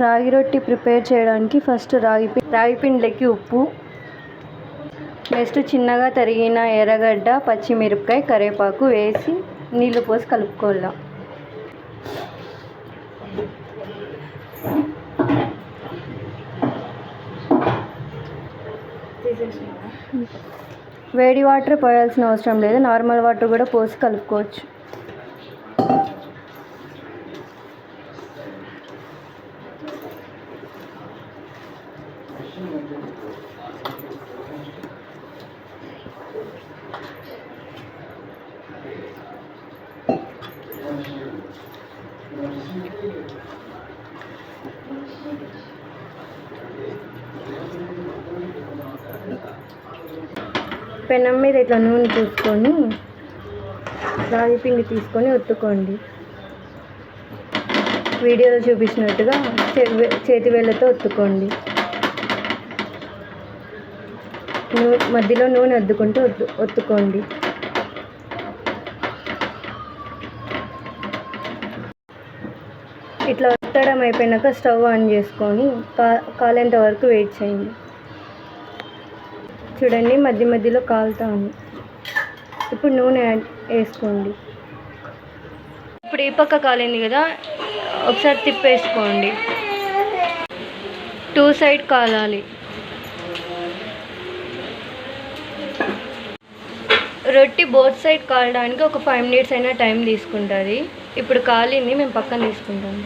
రాగి రొట్టి ప్రిపేర్ చేయడానికి ఫస్ట్ రాగి పి రాగి పిండిలోకి ఉప్పు నెక్స్ట్ చిన్నగా తరిగిన ఎర్రగడ్డ పచ్చిమిరపకాయ కరివేపాకు వేసి నీళ్ళు పోసి కలుపుకోవాలి. వేడి వాటర్ పోయాల్సిన అవసరం లేదు. నార్మల్ వాటర్ కూడా పోసి కలుపుకోవచ్చు. పెనం మీద ఇట్లా నూనె పూసుకొని రాగి పిండి తీసుకొని ఒత్తుకోండి. వీడియోలో చూపించినట్టుగా చేతి వేళ్ళతో ఒత్తుకోండి. నూ- మధ్యలో నూనె వద్దుకుంటూ ఒత్తు ఒత్తుకోండి. ఇట్లా ఒత్తడం అయిపోయినాక స్టవ్ ఆన్ చేసుకొని కా కాలేంత వరకు వెయిట్ చేయండి. చూడండి మధ్య మధ్యలో కాలుతా ఉంది ఇప్పుడు నూనె యాడ్ వేసుకోండి. ఇప్పుడు ఈ పక్క కాలింది కదా ఒకసారి తిప్పేసుకోండి. Two side కాలాలి. రొట్టి బోత్ సైడ్ కాలడానికి ఒక ఫైవ్ మినిట్స్ అయినా టైం తీసుకుంటుంది. ఇప్పుడు కాలింది మేము పక్కన తీసుకుంటాము